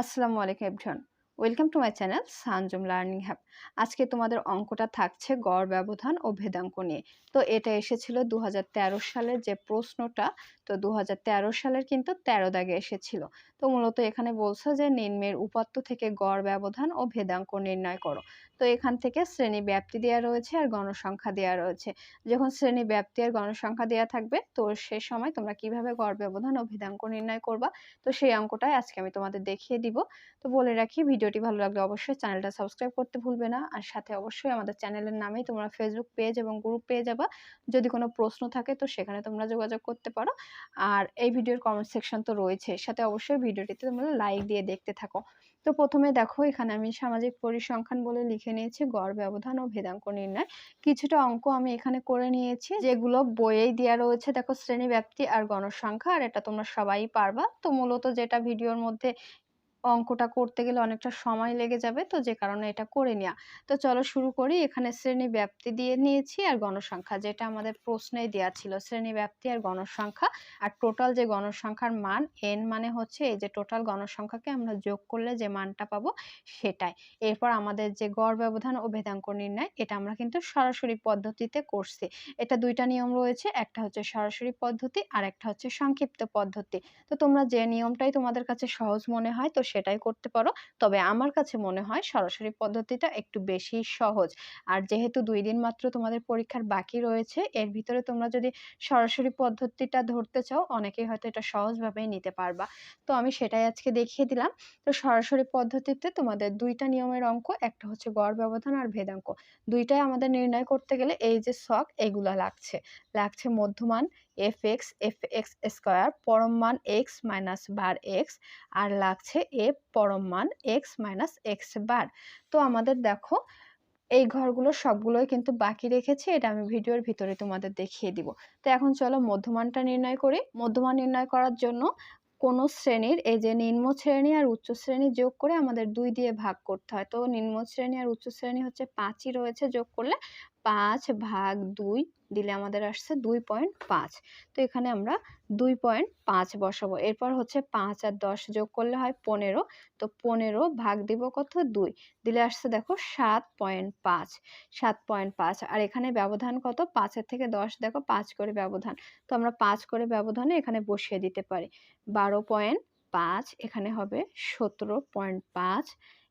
আসসালামু আলাইকুম everyone. Welcome to my channel Sanjum learning hub. আজকে তোমাদের অঙ্কটা থাকছে গড়, ব্যবধান ও ভেদাঙ্ক নিয়ে। তো এটা এসেছিল দু হাজার তেরো সালের যে প্রশ্নটা, তো দু হাজার তেরো সালের কিন্তু তেরো দাগে এসেছিল। তো মূলত এখানে বলছে যে, নিম্নের উপাত্ত থেকে গড় ব্যবধান ও ভেদাঙ্ক নির্ণয় করো। তো এখান থেকে শ্রেণি ব্যাপ্তি দেওয়া রয়েছে আর গণসংখ্যা দেওয়া রয়েছে। যখন শ্রেণি ব্যাপ্তি আর গণসংখ্যা দেওয়া থাকবে, তো সে সময় তোমরা কীভাবে গড় ব্যবধান ও ভেদাঙ্ক নির্ণয় করবা? তো সেই অঙ্কটাই আজকে আমি তোমাদের দেখিয়ে দিব। তো বলে রাখি, ভিডিওটি ভালো লাগলে অবশ্যই চ্যানেলটা সাবস্ক্রাইব করতে ভুলবে না। আর সাথে অবশ্যই আমাদের চ্যানেলের নামেই তোমরা ফেসবুক পেজ এবং গ্রুপ পেয়ে যাবা। যদি কোনো প্রশ্ন থাকে, তো সেখানে তোমরা যোগাযোগ করতে পারো। আর এই ভিডিওর কমেন্ট সেকশন তো রয়েছে সাথে অবশ্যই ভিডিওটিতে তোমরা লাইক দিয়ে দেখতে থাকো। তো প্রথমে দেখো, এখানে আমি সামাজিক পরিসংখ্যান বলে লিখে নিয়েছি, গড়, ব্যবধান ও ভেদাঙ্ক নির্ণয়। কিছুটা অঙ্ক আমি এখানে করে নিয়েছি, যেগুলো বইয়েই দেওয়া রয়েছে। দেখো শ্রেণি ব্যাপ্তি আর গণসংখ্যা, আর এটা তোমরা সবাই পারবা। তো মূলত যেটা ভিডিওর মধ্যে অঙ্কটা করতে গেলে অনেকটা সময় লেগে যাবে, তো যে কারণে এটা করে নেওয়া তো চলো শুরু করি। এখানে শ্রেণি ব্যাপ্তি দিয়ে নিয়েছি আর গণসংখ্যা, যেটা আমাদের প্রশ্নেই দেওয়া ছিল। শ্রেণি ব্যাপ্তি আর গণসংখ্যা আর টোটাল যে গণসংখ্যার মান এন মানে হচ্ছে এই যে টোটাল গণসংখ্যাকে আমরা যোগ করলে যে মানটা পাবো সেটাই। এরপর আমাদের যে গড় ব্যবধান ও ভেদাঙ্ক নির্ণয়, এটা আমরা কিন্তু সরাসরি পদ্ধতিতে করছি। এটা দুইটা নিয়ম রয়েছে, একটা হচ্ছে সরাসরি পদ্ধতি আর একটা হচ্ছে সংক্ষিপ্ত পদ্ধতি। তো তোমরা যে নিয়মটাই তোমাদের কাছে সহজ মনে হয়, তো সেটাই করতে পারো। তবে আমার কাছে মনে হয় সরাসরি পদ্ধতিটা একটু বেশি সহজ। আর যেহেতু দুই দিন মাত্র তোমাদের পরীক্ষার বাকি রয়েছে, এর ভিতরে তোমরা যদি সরাসরি পদ্ধতিটা ধরতে চাও, অনেকেই হয়তো এটা সহজভাবেই নিতে পারবা। তো আমি সেটাই আজকে দেখিয়ে দিলাম। তো সরাসরি পদ্ধতিতে তোমাদের দুইটা নিয়মের অঙ্ক, একটা হচ্ছে গড় ব্যবধান আর ভেদাঙ্ক। দুইটাই আমাদের নির্ণয় করতে গেলে এই যে শখ এগুলা লাগছে। লাগছে মধ্যমান F X F X square পরম মান এক্স মাইনাস বার এক্স আর লাগছে এ পরম মান এক্স মাইনাস এক্স বার তো আমাদের দেখো, এই ঘরগুলো সবগুলোই কিন্তু বাকি রেখেছি, এটা আমি ভিডিওর ভিতরে তোমাদের দেখিয়ে দিব। তো এখন চলো মধ্যমানটা নির্ণয় করি। মধ্যমান নির্ণয় করার জন্য কোন শ্রেণির, এই যে নিম্ন শ্রেণি আর উচ্চ শ্রেণি যোগ করে আমাদের দুই দিয়ে ভাগ করতে হয়। তো নিম্ন শ্রেণি আর উচ্চ শ্রেণি হচ্ছে পাঁচই রয়েছে যোগ করলে পাঁচ ভাগ দুই দিলে আমাদের আসছে দুই পয়েন্ট পাঁচ। তো এখানে আমরা দুই পয়েন্ট পাঁচ বসাবো। এরপর হচ্ছে পাঁচ আর দশ যোগ করলে হয় পনেরো। তো পনেরো ভাগ দিব কত? দুই। দিলে আসছে দেখো সাত পয়েন্ট পাঁচ। সাত পয়েন্ট পাঁচ। আর এখানে ব্যবধান কত? পাঁচের থেকে দশ দেখো পাঁচ করে ব্যবধান। তো আমরা পাঁচ করে ব্যবধানে এখানে বসিয়ে দিতে পারি। বারো পয়েন্ট পাঁচ, এখানে হবে সতেরো পয়েন্ট পাঁচ,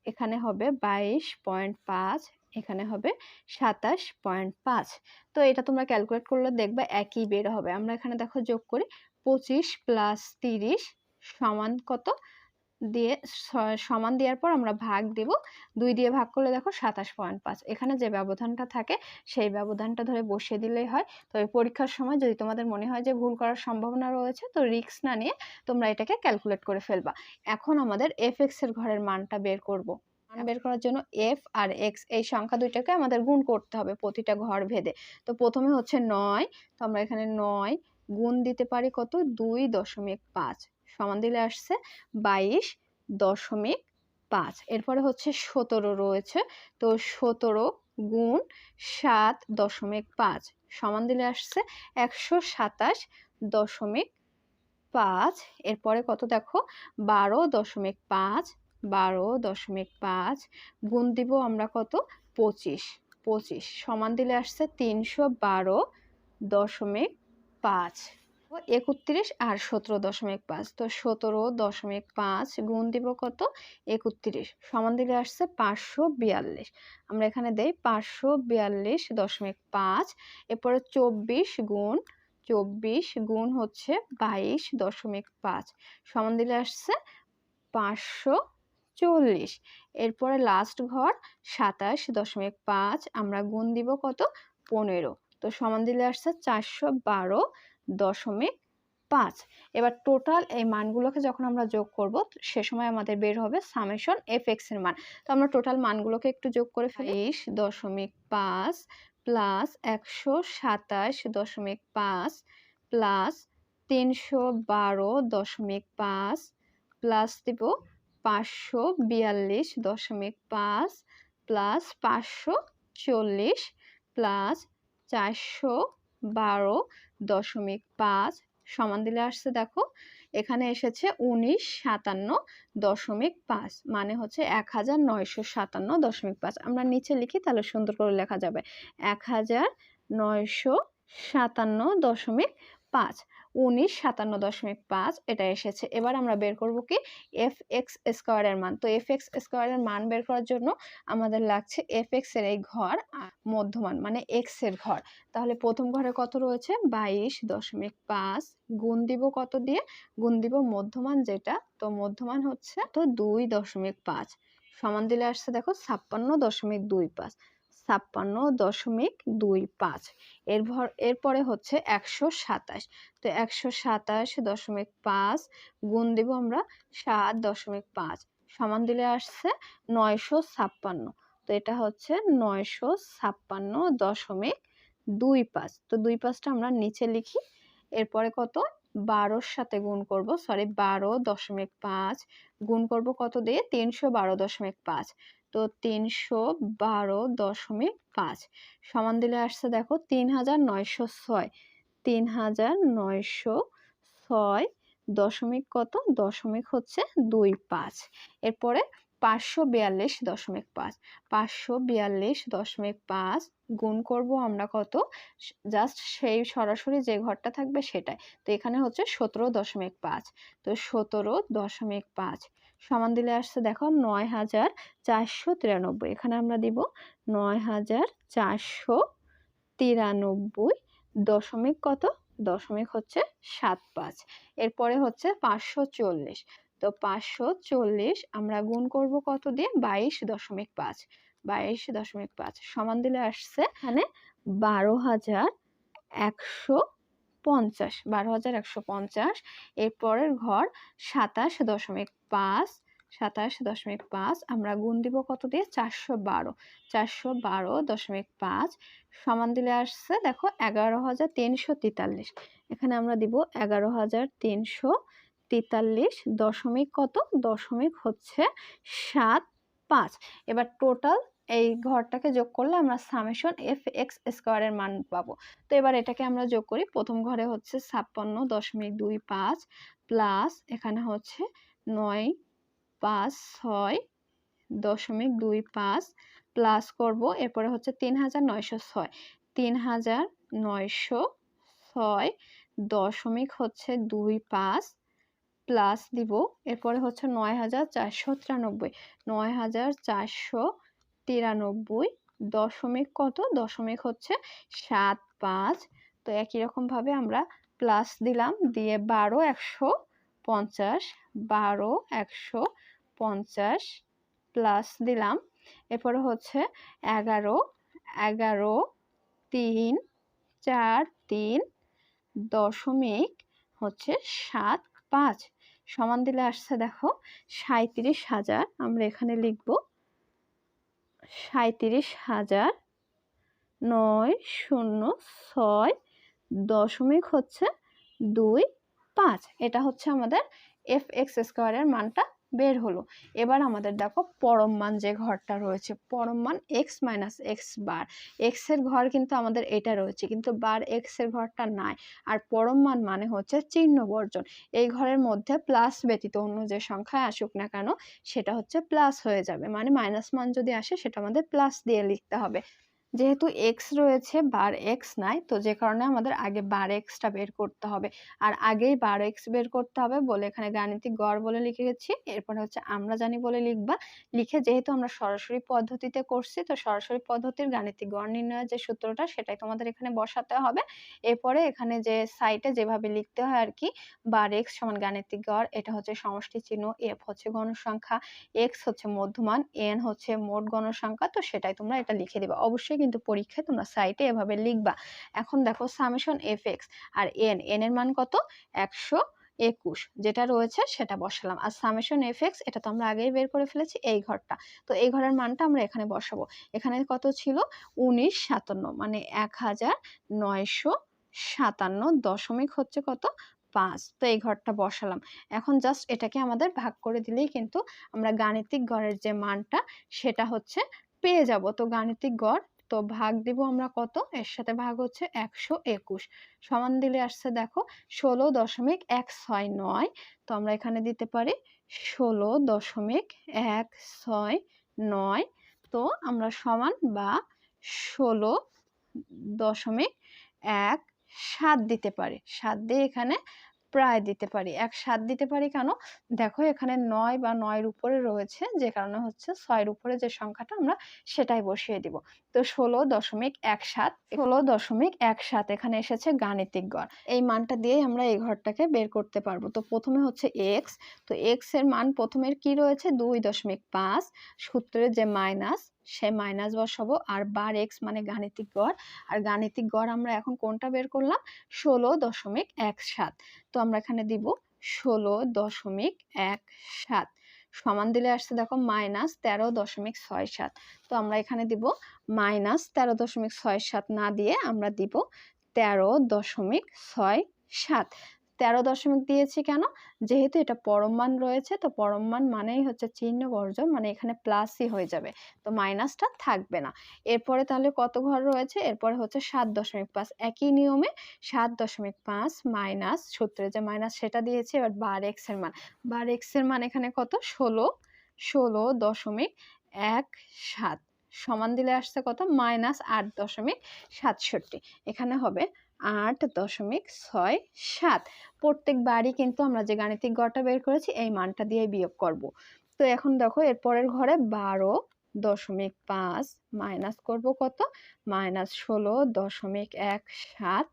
এখানে হবে বাইশ পয়েন্ট পাঁচ এখানে হবে সাতাশ পয়েন্ট পাঁচ। তো এটা তোমরা ক্যালকুলেট করলে দেখবে একই বের হবে। আমরা এখানে দেখো যোগ করি, পঁচিশ প্লাস তিরিশ সমান কত? দিয়ে সমান দেওয়ার পর আমরা ভাগ দেব। দুই দিয়ে ভাগ করলে দেখো সাতাশ পয়েন্ট পাঁচ। এখানে যে ব্যবধানটা থাকে, সেই ব্যবধানটা ধরে বসিয়ে দিলেই হয়। তবে পরীক্ষার সময় যদি তোমাদের মনে হয় যে ভুল করার সম্ভাবনা রয়েছে, তো রিক্স না নিয়ে তোমরা এটাকে ক্যালকুলেট করে ফেলবা। এখন আমাদের এফ এক্সের ঘরের মানটা বের করব। মান বের করার জন্য এফ আর এক্স এই সংখ্যা দুইটাকে আমাদের গুণ করতে হবে প্রতিটা ঘর ভেদে। তো প্রথমে হচ্ছে নয়, তো আমরা এখানে নয় গুণ দিতে পারি কত? দুই দশমিক পাঁচ। সমান দিলে আসছে বাইশ দশমিক পাঁচ। এরপরে হচ্ছে সতেরো রয়েছে, তো সতেরো গুণ সাত দশমিক পাঁচ। সমান দিলে আসছে একশো সাতাশ দশমিক পাঁচ। এরপরে কত দেখো? বারো দশমিক পাঁচ বারো দশমিক পাঁচ গুণ দিব আমরা কত? পঁচিশ। পঁচিশ সমান দিলে আসছে তিনশো বারো দশমিক পাঁচ। একত্রিশ আর সতেরো দশমিক পাঁচ। তো সতেরো দশমিক পাঁচ গুণ দিব কত? একত্রিশ। সমান দিলে আসছে পাঁচশো বিয়াল্লিশ। আমরা এখানে দেই পাঁচশো বিয়াল্লিশ দশমিক পাঁচ। এরপরে চব্বিশ গুণ চব্বিশ গুণ হচ্ছে বাইশ দশমিক পাঁচ। সমান দিলে আসছে পাঁচশো চল্লিশ। এরপরে লাস্ট ঘর সাতাশ দশমিক পাঁচ আমরা গুণ দিব কত? পনেরো। তো সমান দিলে আসছে চারশো বারো দশমিক পাঁচ। এবার টোটাল এই মানগুলোকে যখন আমরা যোগ করব সে সময় আমাদের বের হবে সামেশন এফ এক্সের মান। তো আমরা টোটাল মানগুলোকে একটু যোগ করে ফেলিস দশমিক পাঁচ প্লাস একশো সাতাশ দশমিক পাঁচ প্লাস তিনশো বারো দশমিক পাঁচ প্লাস দিব পাঁচশো বিয়াল্লিশ দশমিক পাঁচ প্লাস পাঁচশো চল্লিশ প্লাস চারশো বারো দশমিক পাঁচ সমান দিলে আসছে দেখো, এখানে এসেছে উনিশ সাতান্ন দশমিক পাঁচ মানে হচ্ছে এক হাজার নয়শো সাতান্ন দশমিক পাঁচ। আমরা নিচে লিখি তাহলে সুন্দর করে লেখা যাবে। এক হাজার নয়শো সাতান্ন দশমিক পাঁচ। উনিশ সাতান্ন দশমিক পাঁচ, এটা এসেছে। এবার আমরা বের করব কি? এফ এক্স স্কোয়ারের মান। তো এফ এক্স স্কোয়ারের মান বের করার জন্য আমাদের লাগছে এফ এক্সের এই ঘর মধ্যমান মানে এক্সের ঘর। তাহলে প্রথম ঘরে কত রয়েছে? বাইশ দশমিক পাঁচ। গুণ দিব কত দিয়ে? গুণ দিব মধ্যমান যেটা। তো মধ্যমান হচ্ছে তো দুই দশমিক পাঁচ। সমান দিলে আসছে দেখো ছাপ্পান্ন দশমিক দুই পাঁচ। ছাপ্পান্ন দশমিক দুই পাঁচ। এর ভর এরপরে হচ্ছে একশো সাতাশ। তো একশো সাতাশ দশমিক পাঁচ গুণ দিব আমরা সাত দশমিক পাঁচ। সমান দিলে আসছে নয়শো ছাপ্পান্ন। তো এটা হচ্ছে নয়শো ছাপ্পান্ন দশমিক দুই পাঁচ। তো দুই পাঁচটা আমরা নিচে লিখি। এরপরে কত? বারোর সাথে গুণ করব সরি বারো দশমিক পাঁচ। গুণ করব কত দিয়ে? তিনশো বারো দশমিক পাঁচ। তো তিনশো বারো দশমিক পাঁচ। সমান দিলে আসছে দেখো তিন হাজার নয়শো ছয়। তিন হাজার নয়শো ছয় দশমিক কত? দশমিক হচ্ছে দুই পাঁচ। এরপরে পাঁচশো বিয়াল্লিশ দশমিক পাঁচ। পাঁচশো বিয়াল্লিশ দশমিক পাঁচ গুণ করব আমরা কত? জাস্ট সেই সরাসরি যে ঘরটা থাকবে সেটাই। তো এখানে হচ্ছে সতেরো দশমিক পাঁচ। তো সতেরো দশমিক পাঁচ সমান দিলে আসছে দেখো নয় হাজার চারশো তিরানব্বই। এখানে আমরা দিব নয় হাজার চারশো তিরানব্বই দশমিক কত? দশমিক হচ্ছে সাত পাঁচ। এরপরে হচ্ছে পাঁচশো চল্লিশ। তো পাঁচশো চল্লিশ আমরা গুণ করব কত দিয়ে? বাইশ দশমিক পাঁচ। বাইশ দশমিক পাঁচ। সমান দিলে আসছে এখানে বারো হাজার একশো পঞ্চাশ, বারো হাজার একশো পঞ্চাশ। এরপরের ঘর সাতাশ দশমিক পাঁচ, সাতাশ দশমিক পাঁচ। আমরা গুণ দিব কত দিয়ে? চারশো বারো চারশো বারো দশমিক পাঁচ। সমান দিলে আসছে, দেখো, এগারো হাজার তিনশো তেতাল্লিশ। এখানে আমরা দিব এগারো হাজার তিনশো তেতাল্লিশ দশমিক কত? দশমিক হচ্ছে সাত পাঁচ। এবার টোটাল এই ঘরটাকে যোগ করলে আমরা সামেশন এফ এক্স স্কোয়ারের মান পাবো। তো এবার এটাকে আমরা যোগ করি। প্রথম ঘরে হচ্ছে ছাপ্পান্ন দশমিক দুই পাঁচ প্লাস এখানে হচ্ছে নয় পাঁচ ছয় দশমিক দুই পাঁচ প্লাস করব। এরপরে হচ্ছে তিন হাজার নয়শো ছয়। তিন হাজার নয়শো ছয় দশমিক হচ্ছে দুই পাঁচ প্লাস দিব। এরপরে হচ্ছে নয় হাজার চারশো তিরানব্বই। নয় হাজার চারশো তিরানব্বই দশমিক কত? দশমিক হচ্ছে সাত পাঁচ। তো একই রকমভাবে আমরা প্লাস দিলাম, দিয়ে বারো একশো পঞ্চাশ, বারো একশো পঞ্চাশ প্লাস দিলাম। এরপরে হচ্ছে এগারো এগারো, তিন, চার, তিন দশমিক হচ্ছে সাত পাঁচ। সমান দিলে আসছে দেখো সাঁত্রিশ হাজার। আমরা এখানে লিখব সাঁত্রিশ হাজার নয় শূন্য ছয় দশমিক হচ্ছে দুই পাঁচ। এটা হচ্ছে আমাদের এফ এক্স স্কোয়ারের মানটা। বের হলো। এবার আমাদের দেখো পরম মান যে ঘরটা রয়েছে, পরম মান এক্স মাইনাস এক্স বার এক্সের ঘর কিন্তু আমাদের এটা রয়েছে, কিন্তু বার এক্সের ঘরটা নাই। আর পরম মান মানে হচ্ছে চিহ্ন বর্জন। এই ঘরের মধ্যে প্লাস ব্যতীত অন্য যে সংখ্যায় আসুক না কেন, সেটা হচ্ছে প্লাস হয়ে যাবে। মানে মাইনাস মান যদি আসে, সেটা আমাদের প্লাস দিয়ে লিখতে হবে। যেহেতু এক্স রয়েছে বার এক্স নাই, তো যে কারণে আমাদের আগে বার এক্সটা বের করতে হবে। আর আগেই বার এক্স বের করতে হবে বলে এখানে গাণিতিক গড় বলে লিখে গেছি। এরপরে হচ্ছে আমরা জানি বলে লিখবা। লিখে যেহেতু আমরা সরাসরি পদ্ধতিতে করছি, তো সরাসরি পদ্ধতির গাণিতিক গড় নির্ণয়ের যে সূত্রটা, সেটাই তোমাদের এখানে বসাতে হবে। এরপরে এখানে যে সাইটে যেভাবে লিখতে হয় আর কি বার এক্স সমান গাণিতিক গড়, এটা হচ্ছে সমষ্টি চিহ্ন এফ হচ্ছে গণসংখ্যা এক্স হচ্ছে মধ্যমান এন হচ্ছে মোট গণসংখ্যা তো সেটাই তোমরা এটা লিখে দিবা। অবশ্যই কিন্তু পরীক্ষায় তোমরা সাইটে এভাবে লিখবা। এখন দেখো সামেশন এফ এক্স আর এন এন এর মান কত? একশো একুশ। যেটা রয়েছে সেটা বসালাম। আর সামেশন এফ এক্স এটা তো আমরা আগেই বের করে ফেলেছি, এই ঘরটা। তো এই ঘরের মানটা আমরা এখানে বসাবো। এখানে কত ছিল? উনিশ সাতান্ন। মানে এক হাজার নয়শো সাতান্ন দশমিক হচ্ছে কত? পাঁচ। তো এই ঘরটা বসালাম। এখন জাস্ট এটাকে আমাদের ভাগ করে দিলেই কিন্তু আমরা গাণিতিক গড়ের যে মানটা, সেটা হচ্ছে পেয়ে যাব। তো গাণিতিক গড় তো ভাগ দিব আমরা কত? এর সাথে ভাগ হচ্ছে একশো একুশ। সমান দিলে আসছে দেখো ষোলো দশমিক এক ছয় নয়। তো আমরা এখানে দিতে পারি ষোলো দশমিক এক ছয় নয়। তো আমরা সমান বা ষোলো দশমিক এক সাত দিতে পারি। সাত দিয়ে এখানে প্রায় দিতে পারি। এক সাত দিতে পারি কেন? দেখো এখানে নয় বা নয়ের উপরে রয়েছে, যে কারণে হচ্ছে ছয়ের উপরে যে সংখ্যাটা আমরা সেটাই বসিয়ে দিব। তো ষোলো দশমিক এক সাত, ষোলো দশমিক এক সাত এখানে এসেছে গাণিতিক গড়। এই মানটা দিয়ে আমরা এই ঘরটাকে বের করতে পারব। তো প্রথমে হচ্ছে এক্স তো এক্সের মান প্রথমের কি রয়েছে? দুই দশমিক পাঁচ, সূত্রের যে মাইনাস সে মাইনাস বসাবো আর বার এক্স মানে গাণিতিক গড়। আর গাণিতিক গড় আমরা এখন কোনটা বের করলাম? ষোলো দশমিক এক সাত। তো আমরা এখানে দিব ষোলো দশমিক এক সাত। সমান দিলে আসছে দেখো মাইনাস তেরো দশমিক ছয় সাত। তো আমরা এখানে দিব মাইনাস তেরো দশমিক ছয় সাত না দিয়ে আমরা দিব তেরো দশমিক ছয় সাত। তেরো দশমিক দিয়েছি কেন? যেহেতু এটা পরম মান রয়েছে, তো পরম মান মানেই হচ্ছে চিহ্ন বর্জন মানে এখানে প্লাসই হয়ে যাবে, তো মাইনাসটা থাকবে না। এরপরে তাহলে কত ঘর রয়েছে? এরপরে হচ্ছে সাত দশমিক পাঁচ, একই নিয়মে সাত দশমিক পাঁচ মাইনাস সূত্রে যে মাইনাস সেটা দিয়েছি, এবার বার এক্সের মান। বার এক্সের মান এখানে কত? ষোলো ষোলো দশমিক এক সাত, সমান দিলে আসছে কত? মাইনাস আট দশমিক সাতষট্টি, এখানে হবে আট দশমিক ছয় সাত। প্রত্যেক বারই কিন্তু আমরা যে গাণিতিক গড়টা বের করেছি, এই মানটা দিয়ে বিয়োগ করব। তো এখন দেখো, এর পরের ঘরে বারো দশমিক পাঁচ মাইনাস করব কত? মাইনাস ষোলো দশমিক এক সাত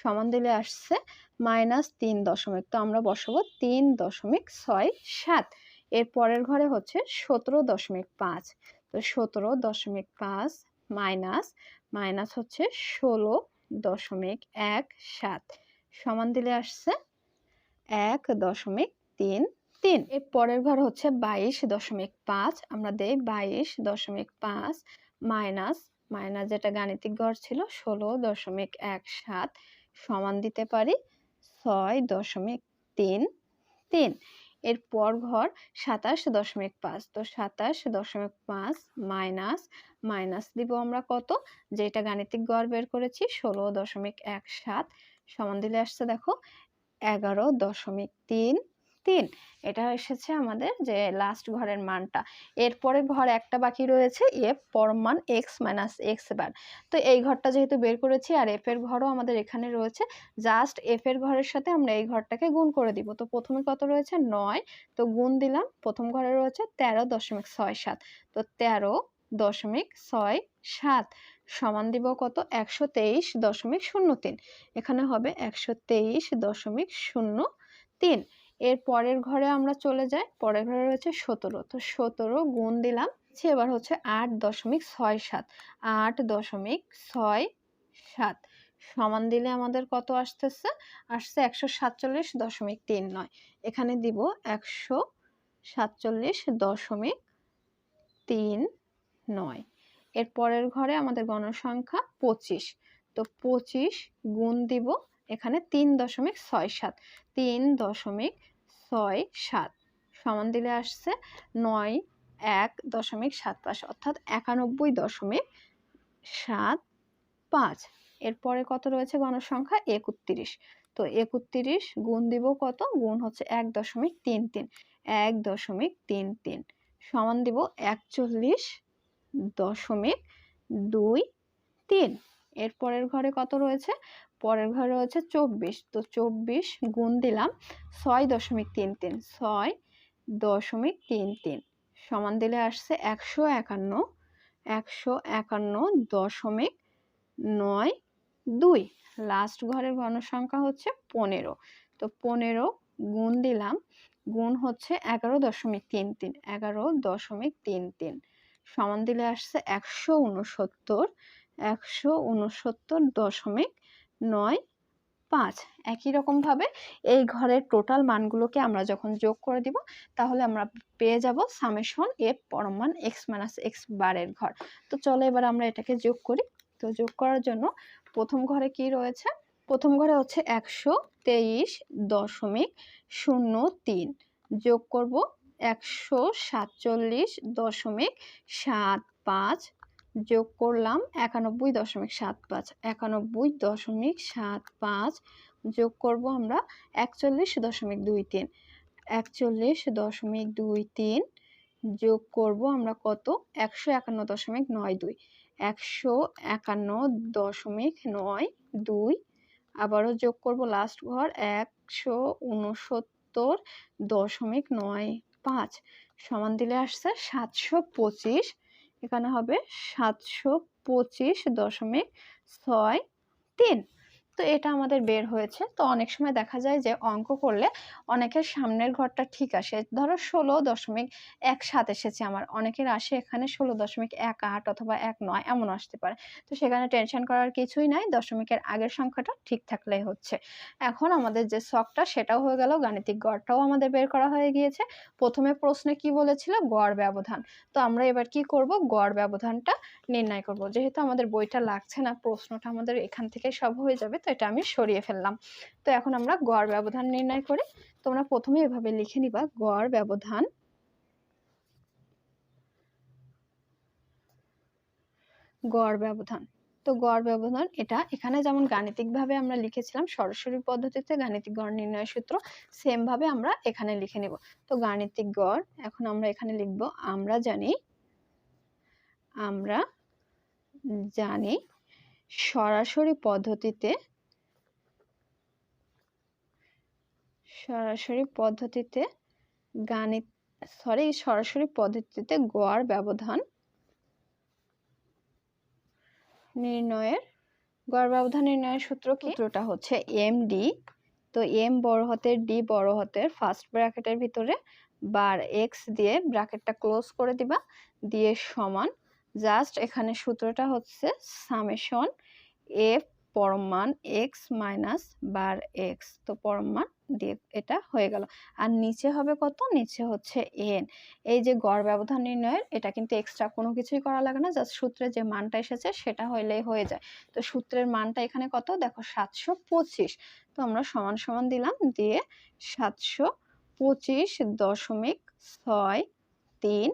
সমান দিলে আসছে মাইনাস তিন দশমিক। তো আমরা বসাবো তিন দশমিক ছয় সাত। এর পরের ঘরে হচ্ছে সতেরো দশমিক পাঁচ। তো সতেরো দশমিক পাঁচ মাইনাস মাইনাস হচ্ছে ষোলো দশমিক এক সাত। সমান দিলে আসছে এক দশমিক তিন তিন। এর পরের ঘর হচ্ছে বাইশ দশমিক পাঁচ। আমরা দেই বাইশ দশমিক পাঁচ মাইনাস মাইনাস যেটা গাণিতিক গড় ছিল ষোলো দশমিক এক সাত। সমান দিতে পারি ছয় দশমিক তিন তিন। এর পর ঘর সাতাশ দশমিক পাঁচ। তো সাতাশ দশমিক পাঁচ মাইনাস মাইনাস দিব আমরা কত? যেটা গাণিতিক গড় বের করেছি ষোলো দশমিক এক সাত। সমান দিলে আসছে দেখো, এগারো দশমিক তিন তিন এটা এসেছে আমাদের যে লাস্ট ঘরের মানটা। এরপরে ঘর একটা বাকি রয়েছে এফ পরম মান এক্স মাইনাস এক্স বার তো এই ঘরটা যেহেতু বের করেছি আর এফ এর ঘরও আমাদের এখানে রয়েছে জাস্ট এফ এর ঘরের সাথে আমরা এই ঘরটাকে গুণ করে দিব। তো প্রথমে কত রয়েছে? নয়। তো গুণ দিলাম, প্রথম ঘরে রয়েছে তেরো দশমিক ছয় সাত। তো তেরো দশমিক ছয় সাত সমান দিব কত? একশো তেইশ দশমিক শূন্য তিন। এখানে হবে একশো তেইশ দশমিক শূন্য তিন। এর পরের ঘরে আমরা চলে যাই, পরের ঘরে রয়েছে সতেরো। তো সতেরো গুণ দিলাম এবার হচ্ছে আট দশমিক ছয় সাত। আট দশমিক ছয় সাত। সমান দিলে আমাদের কত আসতেছে? আসছে একশো সাতচল্লিশ দশমিক তিন নয়। এখানে দিব একশো সাতচল্লিশ দশমিক তিন নয়। এর পরের ঘরে আমাদের গণসংখ্যা পঁচিশ। তো পঁচিশ গুণ দিব এখানে তিন দশমিক ছয় সাত, তিন দশমিক ছয় সাত সমান দিলে আসছে নয় এক দশমিক সাত পাঁচ, অর্থাৎ একানব্বই দশমিক সাত পাঁচ। এরপরে কত রয়েছে গণসংখ্যা? একত্রিশ। তো একত্রিশ গুণ দিব কত? গুণ হচ্ছে এক দশমিক তিন তিন, এক দশমিক তিন তিন। সমান দিব একচল্লিশ দশমিক দুই তিন। এরপরের ঘরে কত রয়েছে? পরের ঘরে রয়েছে চব্বিশ। তো চব্বিশ গুণ দিলাম ছয় দশমিক তিন তিন, ছয় দশমিক তিন তিন। সমান দিলে আসছে একশো একান্ন একশো একান্ন দশমিক নয় দুই। লাস্ট ঘরের গণসংখ্যা হচ্ছে পনেরো। তো পনেরো গুণ দিলাম, গুণ হচ্ছে এগারো দশমিক তিন তিন, এগারো দশমিক তিন তিন। সমান দিলে আসছে একশো উনসত্তর একশো উনসত্তর দশমিক নয়, পাঁচ। একই রকমভাবে এই ঘরের টোটাল মানগুলোকে আমরা যখন যোগ করে দিব, তাহলে আমরা পেয়ে যাব সামেশন এফ পরমান এক্স মাইনাস এক্স বারের ঘর। তো চলো এবার আমরা এটাকে যোগ করি। তো যোগ করার জন্য প্রথম ঘরে কি রয়েছে? প্রথম ঘরে হচ্ছে একশো তেইশ দশমিক শূন্য তিন। যোগ করব একশো সাতচল্লিশ দশমিক সাত পাঁচ। যোগ করলাম একানব্বই দশমিক সাত পাঁচ। একানব্বই দশমিক সাত পাঁচ যোগ করব আমরা একচল্লিশ দশমিক দুই তিন। একচল্লিশ দশমিক দুই তিন যোগ করব আমরা কত? একশো একান্ন দশমিক নয় দুই। একশো একান্ন দশমিক নয় দুই। আবারও যোগ করব লাস্ট ঘর একশো উনসত্তর দশমিক নয় পাঁচ। সমান দিলে আসছে সাতশো পঁচিশ। এখানে হবে সাতশো পঁচিশ দশমিক ছয় তিন। তো এটা আমাদের বের হয়েছে। তো অনেক সময় দেখা যায় যে অঙ্ক করলে অনেকের সামনের ঘরটা ঠিক আসে। ধরো ষোলো দশমিক এক সাত এসেছে আমার। অনেকের আসে এখানে ষোলো দশমিক এক আট অথবা এক নয় এমন আসতে পারে। তো সেখানে টেনশন করার কিছুই নাই। দশমিকের আগের সংখ্যাটা ঠিক থাকলেই হচ্ছে। এখন আমাদের যে শখটা সেটাও হয়ে গেল। গাণিতিক গড়টাও আমাদের বের করা হয়ে গিয়েছে। প্রথমে প্রশ্নে কি বলেছিল? গড় ব্যবধান। তো আমরা এবার কি করব? গড় ব্যবধানটা নির্ণয় করব। যেহেতু আমাদের বইটা লাগছে না, প্রশ্নটা আমাদের এখান থেকে সব হয়ে যাবে। তো এটা আমি সরিয়ে ফেললাম। তো এখন আমরা গড় ব্যবধান নির্ণয় করি। তোমরা প্রথমে এভাবে লিখে নিবা, গড় ব্যবধান গড় ব্যবধান। তো গড় ব্যবধান এটা, এখানে যেমন গাণিতিকভাবে আমরা লিখেছিলাম, সরাসরি পদ্ধতিতে গাণিতিক গড় নির্ণয় সূত্র সেম ভাবে আমরা এখানে লিখে নিব। তো গাণিতিক গড়, এখন আমরা এখানে লিখব, আমরা জানি আমরা জানি সরাসরি পদ্ধতিতে সরাসরি পদ্ধতিতে গাণিত সরি সরাসরি পদ্ধতিতে গড় ব্যবধান নির্ণয়ের গড় ব্যবধান নির্ণয়ের সূত্র কি? সূত্রটা হচ্ছে এম ডি তো এম বড় হাতের ডি বড় হাতের ফার্স্ট ব্র্যাকেটের ভিতরে বার এক্স দিয়ে ব্র্যাকেটটা ক্লোজ করে দিবা দিয়ে সমান জাস্ট এখানে সূত্রটা হচ্ছে সামেশন এফ পরমান এক্স মাইনাস বার এক্স তো পরমান দিয়ে এটা হয়ে গেল। আর নিচে হবে কত? নিচে হচ্ছে এন এই যে গড় ব্যবধান নির্ণয়ের, এটা কিন্তু এক্সট্রা কোনো কিছুই করা লাগে না জাস্ট সূত্রে যে মানটা এসেছে সেটা হইলেই হয়ে যায়। তো সূত্রের মানটা এখানে কত? দেখো সাতশো পঁচিশ। তো আমরা সমান সমান দিলাম দিয়ে সাতশো পঁচিশ দশমিক ছয় তিন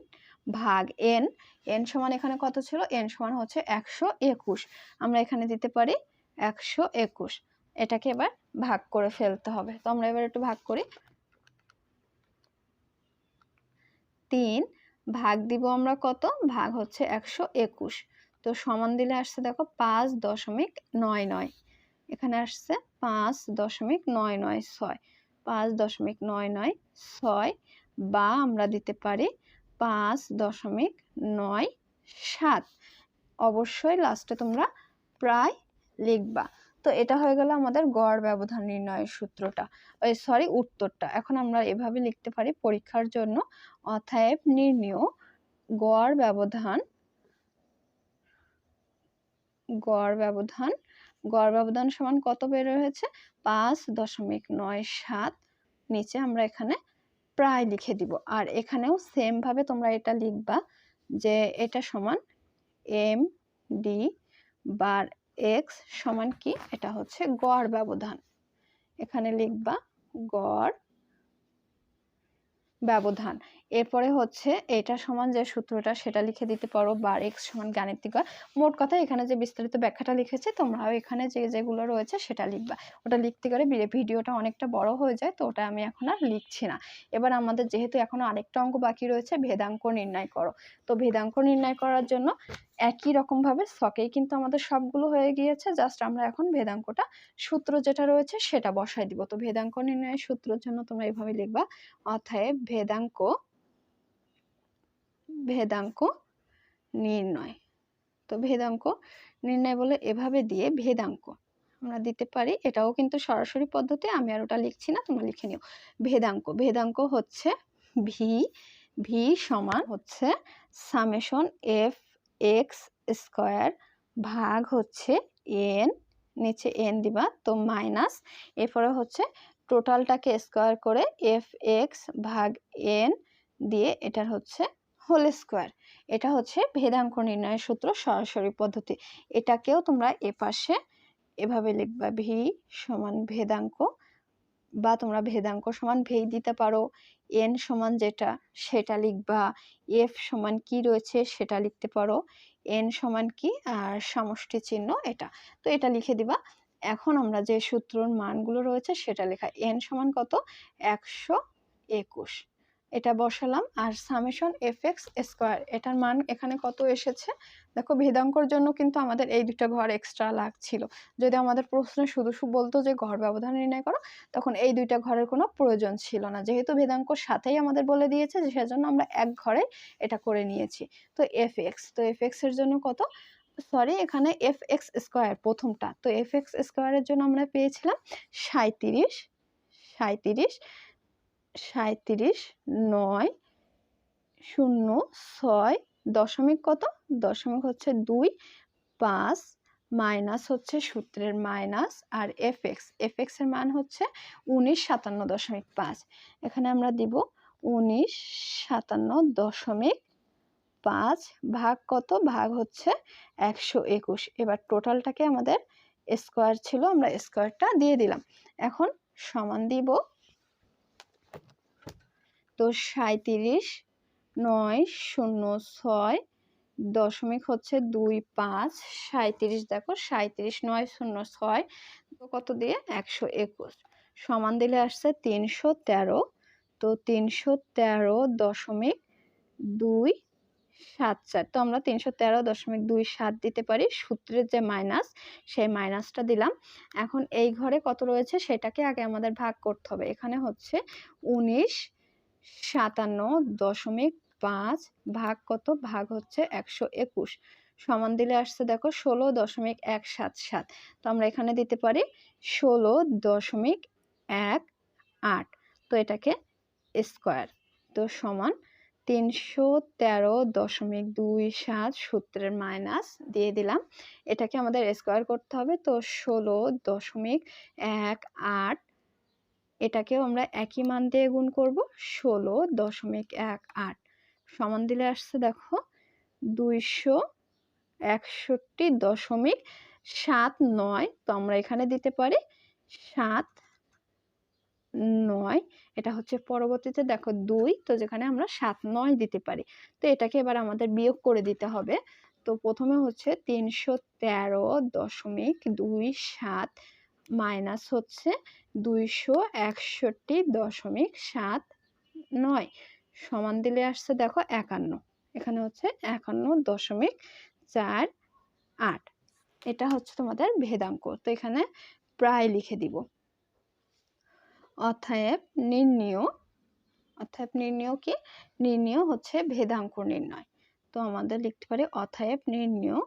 ভাগ এন এন সমান এখানে কত ছিল? এন সমান হচ্ছে একশো একুশ। আমরা এখানে দিতে পারি একশো একুশ। এটাকে এবার ভাগ করে ফেলতে হবে। তো আমরা এবার একটু ভাগ করি। তিন, ভাগ দিব আমরা কত? ভাগ হচ্ছে একশো একুশ। তো সমান দিলে আসছে দেখো পাঁচ দশমিক নয় নয়। এখানে আসছে পাঁচ দশমিক নয় নয় ছয়। পাঁচ দশমিক নয় নয় ছয় বা আমরা দিতে পারি পাঁচ দশমিক নয় সাত। অবশ্যই লাস্টে তোমরা প্রায় লিখবা। তো এটা হয়ে গেল আমাদের গড় ব্যবধান নির্ণয়ের সূত্রটা। ওই সরি উত্তরটা। এখন আমরা এভাবে লিখতে পারি পরীক্ষার জন্য অথায়ব নির্ণয়। গড় ব্যবধান গড় ব্যবধান গড় ব্যবধান সমান কত বের হয়েছে? পাঁচ দশমিক নয় সাত। নিচে আমরা এখানে প্রায় লিখে দিব। আর এখানেও সেম ভাবে তোমরা এটা লিখবা যে এটা সমান এম ডি বার এক্স সমান কি? এটা হচ্ছে গড় ব্যবধান। এখানে লিখবা গড় ব্যবধান। এরপরে হচ্ছে এটা সমান যে সূত্রটা সেটা লিখে দিতে পারো বার এক্স সমান গাণিতিক মোট কথা এখানে যে বিস্তারিত ব্যাখ্যাটা লিখেছে, তোমরাও এখানে যে যেগুলো রয়েছে সেটা লিখবা। ওটা লিখতে গেলে ভিডিওটা অনেকটা বড় হয়ে যায়, তো ওটা আমি এখন আর লিখছি না। এবার আমাদের যেহেতু এখনও আরেকটা অঙ্ক বাকি রয়েছে, ভেদাঙ্ক নির্ণয় করো। তো ভেদাঙ্ক নির্ণয় করার জন্য একই রকমভাবে শখেই কিন্তু আমাদের সবগুলো হয়ে গিয়েছে জাস্ট আমরা এখন ভেদাঙ্কটা সূত্র যেটা রয়েছে সেটা বসাই দিব। তো ভেদাঙ্ক নির্ণয়ের সূত্রের জন্য তোমরা এভাবে লিখবা অথায় ভেদাঙ্ক ভেদাঙ্ক নির্ণয়। তো ভেদাঙ্ক নির্ণয় বলে এভাবে দিয়ে ভেদাঙ্ক আমরা দিতে পারি। এটাও কিন্তু সরাসরি পদ্ধতি, আমি আর ওটা লিখছি না, তোমরা লিখে নিও। ভেদাঙ্ক ভেদাঙ্ক হচ্ছে ভি ভি সমান হচ্ছে সামেশন এফ এক্স স্কোয়ার ভাগ হচ্ছে এন নিচে এন দিবা, তো মাইনাস এরপরে হচ্ছে টোটালটাকে স্কোয়ার করে এফ এক্স ভাগ এন দিয়ে এটার হচ্ছে হোল স্কোয়ার। এটা হচ্ছে ভেদাঙ্ক নির্ণয়ের সূত্র, সরাসরি পদ্ধতি। এটাকেও তোমরা এপাশে এভাবে লিখবা ভি সমান ভেদাঙ্ক বা তোমরা ভেদাঙ্ক সমান ভেই দিতে পারো এন সমান যেটা সেটা লিখবা এফ সমান কি রয়েছে সেটা লিখতে পারো এন সমান কি আর সমষ্টি চিহ্ন এটা। তো এটা লিখে দিবা। এখন আমরা যে সূত্রর মানগুলো রয়েছে সেটা লেখা এন সমান কত? একশো একুশ। এটা বসালাম। আর সামেশন এফ এক্স স্কোয়ার, এটার মান এখানে কত এসেছে? দেখো, ভেদাঙ্কর জন্য কিন্তু আমাদের এই দুটো ঘর এক্সট্রা লাগছিল। যদি আমাদের প্রশ্নে শুধু শুধু বলতো যে ঘর ব্যবধান নির্ণয় করো, তখন এই দুইটা ঘরের কোনো প্রয়োজন ছিল না। যেহেতু ভেদাঙ্কর সাথেই আমাদের বলে দিয়েছে যে সেজন্য আমরা এক ঘরে এটা করে নিয়েছি। তো এফ এক্স, তো এফ এক্সের জন্য কত? সরি, এখানে এফ এক্স স্কোয়ার প্রথমটা। তো এফ এক্স স্কোয়ারের জন্য আমরা পেয়েছিলাম সাঁত্রিশ সাঁত্রিশ সাঁত্রিশ নয়, শূন্য, ছয়, দশমিক কত? দশমিক হচ্ছে দুই, পাঁচ, মাইনাস হচ্ছে সূত্রের মাইনাস আর এফ এক্স। এফ এক্সের মান হচ্ছে উনিশ সাতান্ন দশমিক পাঁচ। এখানে আমরা দিব উনিশ সাতান্ন দশমিক পাঁচ ভাগ কত? ভাগ হচ্ছে একশো একুশ। এবার টোটালটাকে আমাদের স্কোয়ার ছিল, আমরা স্কোয়ারটা দিয়ে দিলাম। এখন সমান দিব তো সাঁত্রিশ নয় শূন্য ছয়, দশমিক হচ্ছে দুই পাঁচ সাঁত্রিশ দেখো সাঁত্রিশ নয় শূন্য ছয় কত দিয়ে? একশো একুশ। সমান দিলে আসছে তিনশো তেরো, তো তিনশো তেরো দশমিক দুই সাত চার। তো আমরা তিনশো তেরো দশমিক দুই সাত দিতে পারি, সূত্রের যে মাইনাস সেই মাইনাসটা দিলাম। এখন এই ঘরে কত রয়েছে? সেটাকে আগে আমাদের ভাগ করতে হবে। এখানে হচ্ছে উনিশ সাতান্ন দশমিক পাঁচ ভাগ কত? ভাগ হচ্ছে একশো একুশ। সমান দিলে আসছে দেখো ষোলো দশমিক এক সাত সাত। তো আমরা এখানে দিতে পারি ষোলো দশমিক এক আট। তো এটাকে স্কোয়ার। তো সমান তিনশো তেরো দশমিক দুই সাত সূত্রের মাইনাস দিয়ে দিলাম। এটাকে আমাদের স্কোয়ার করতে হবে। তো ষোলো দশমিক এক আট এটাকেও আমরা একই মান দিয়ে গুণ করব ষোলো দশমিক এক আট। সমান দিলে আসছে দেখো দুইশো একষট্টি দশমিক সাত নয়। তো আমরা এখানে দিতে পারি সাত নয়। এটা হচ্ছে পরবর্তীতে দেখো দুই। তো যেখানে আমরা সাত নয় দিতে পারি। তো এটাকে এবার আমাদের বিয়োগ করে দিতে হবে। তো প্রথমে হচ্ছে তিনশো তেরো দশমিক দুই সাত মাইনাস হচ্ছে দুইশো একষট্টি দশমিক সাত নয়। সমান দিলে আসছে দেখো একান্ন। এখানে হচ্ছে একান্ন দশমিক চার আট। এটা হচ্ছে তোমাদের ভেদাঙ্ক। তো এখানে প্রায় লিখে দিব। অথায়েব নির্ণীয় অথায়েব নির্ণীয় কি? নির্ণীয় হচ্ছে ভেদাঙ্ক নির্ণয়। তো আমাদের লিখতে পারি অথায়েব নির্ণীয়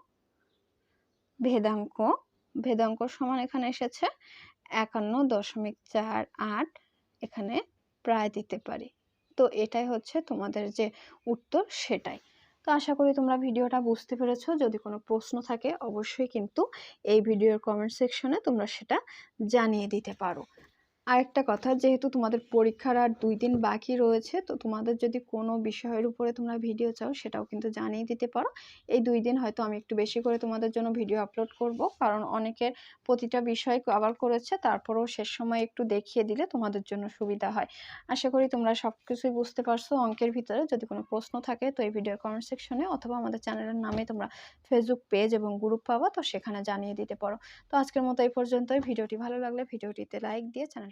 ভেদাঙ্ক ভেদাঙ্ক সমান এখানে এসেছে একান্ন দশমিক চার আট এখানে প্রায় দিতে পারি। তো এটাই হচ্ছে তোমাদের যে উত্তর সেটাই। তো আশা করি তোমরা ভিডিওটা বুঝতে পেরেছ। যদি কোনো প্রশ্ন থাকে অবশ্যই কিন্তু এই ভিডিওর কমেন্ট সেকশনে তোমরা সেটা জানিয়ে দিতে পারো। আরেকটা কথা, যেহেতু তোমাদের পরীক্ষার আর দুই দিন বাকি রয়েছে, তো তোমাদের যদি কোনো বিষয়ের উপরে তোমরা ভিডিও চাও, সেটাও কিন্তু জানিয়ে দিতে পারো। এই দুই দিন হয়তো আমি একটু বেশি করে তোমাদের জন্য ভিডিও আপলোড করব, কারণ অনেকের প্রতিটা বিষয় কভার করেছে, তারপরেও শেষ সময় একটু দেখিয়ে দিলে তোমাদের জন্য সুবিধা হয়। আশা করি তোমরা সব কিছুই বুঝতে পারছ অঙ্কের ভিতরে। যদি কোনো প্রশ্ন থাকে, তো এই ভিডিওর কমেন্ট সেকশনে অথবা আমাদের চ্যানেলের নামে তোমরা ফেসবুক পেজ এবং গ্রুপ পাবা, তো সেখানে জানিয়ে দিতে পারো। তো আজকের মতো এই পর্যন্তই। ভিডিওটি ভালো লাগলে ভিডিওটিতে লাইক দিয়ে চ্যানেল